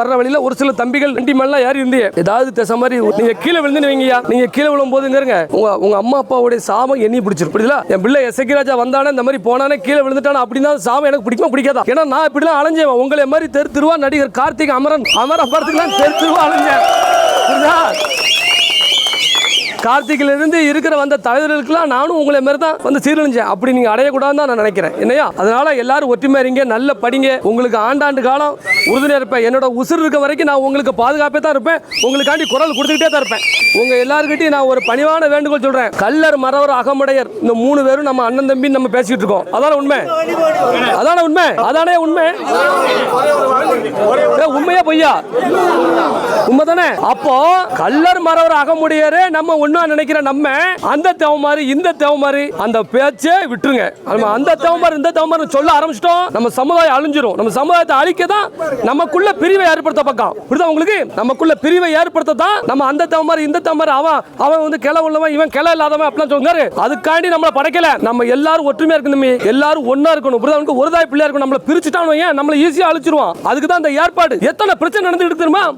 வர்ற வழியில ஒரு சில தம்பிகள் வண்டி மேலாம் ஏறி இருந்தீங்க ஏதாவது திசை மாதிரி நீங்க கீழே விழுந்து வைங்கய்யா நீங்க கீழே விழும் போதுங்கிறங்க உங்க உங்க அம்மா அப்பாவுடைய சாபம் எண்ணி பிடிச்சிரு புரியுதா என் பிள்ளை எசக்கிராஜா வந்தானே இந்த மாதிரி போனானே கீழே விழுந்துட்டானே அப்படின்னா சாபம் எனக்கு பிடிக்குமா பிடிக்காதா? ஏன்னா நான் இப்படிலாம் அலைஞ்சேன். உங்களை மாதிரி தெரு திருவா நடிகர் கார்த்திக் அமரன். அமரன் படத்துக்குலாம் தெரு திருவா அலைஞ்சேன். புரியுதா? கார்த்திகிலிருந்து இருக்கிற வந்த தலைவர்களுக்கெல்லாம் நானும் உங்களை மாதிரி தான் வந்து சீரழிஞ்சேன். அப்படி நீங்கள் அடையக்கூடாதுன்னு தான் நான் நினைக்கிறேன். என்னையா? அதனால் எல்லாரும் ஒற்றுமை இருங்க நல்ல படிங்க. உங்களுக்கு ஆண்டாண்டு காலம் உறுதுணையாக இருப்பேன். என்னோட உசுர் இருக்க வரைக்கும் நான் உங்களுக்கு பாதுகாப்பே தான் இருப்பேன். உங்களுக்காண்டி குரல் கொடுத்துக்கிட்டே தான் இருப்பேன். உங்கள் எல்லாருக்கிட்டையும் நான் ஒரு பணிவான வேண்டுகோள் சொல்கிறேன் கல்லர் மறவர் அகமுடையர் இந்த மூணு பேரும் நம்ம அண்ணன் தம்பி நம்ம பேசிக்கிட்டு இருக்கோம். அதான உண்மை? அதான உண்மை? அதானே உண்மை? உண்மையா பொய்யா? உண்மைதானே? அப்போ கல்லர் மறவர் அகமுடையரே நம்ம ஒன்னா நினைக்கிற நம்ம அந்த தேவமாரி இந்த தேவமாரி அந்த பேச்சே விட்டுருங்க. நம்ம அந்த தேவமாரி இந்த தேவமாரி சொல்ல ஆரம்பிச்சிட்டோம். நம்ம சமுதாயம் அழிஞ்சிரும். நம்ம சமுதாயத்தை அழிக்க தான் நமக்குள்ள பிரிவை ஏற்படுத்த பக்கம். புரியுதா உங்களுக்கு? நமக்குள்ள பிரிவை ஏற்படுத்த தான் நம்ம அந்த தேவமாரி இந்த தேவமாரி அவன் அவன் வந்து கிளை உள்ளவன் இவன் கிளை இல்லாதவன் அப்படிலாம் சொல்லுங்க அதுக்காண்டி நம்மள படைக்கல. நம்ம எல்லாரும் ஒற்றுமையா இருக்கணும். எல்லாரும் ஒன்னா இருக்கணும். புரியுதா உங்களுக்கு? ஒரு தாய் பிள்ளையா இருக்கணும். நம்மள பிரிச்சுட்டானோ ஏன் நம்மள ஈஸியா அழிச்சிருவான். அதுக்கு தான் அந்த ஏற்பாடு. எத்தனை பிரச்சனை நடந்துட்டு தெரியுமா?